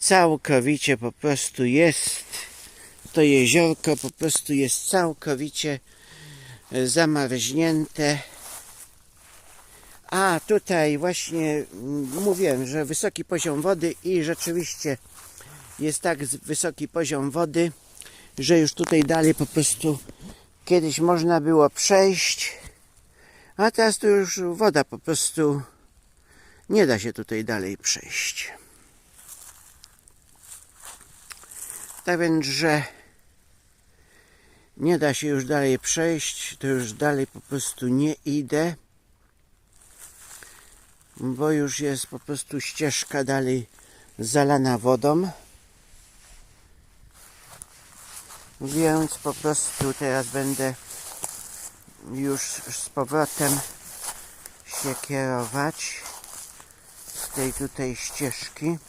całkowicie po prostu jest, to jeziorko po prostu jest całkowicie e, zamarznięte. A tutaj właśnie mm, mówiłem, że wysoki poziom wody i rzeczywiście jest tak wysoki poziom wody, że już tutaj dalej po prostu kiedyś można było przejść, a teraz to już woda po prostu nie da się tutaj dalej przejść. Tak więc, że nie da się już dalej przejść, to już dalej po prostu nie idę, bo już jest po prostu ścieżka dalej zalana wodą. Więc po prostu teraz będę już z powrotem się kierować z tej tutaj ścieżki.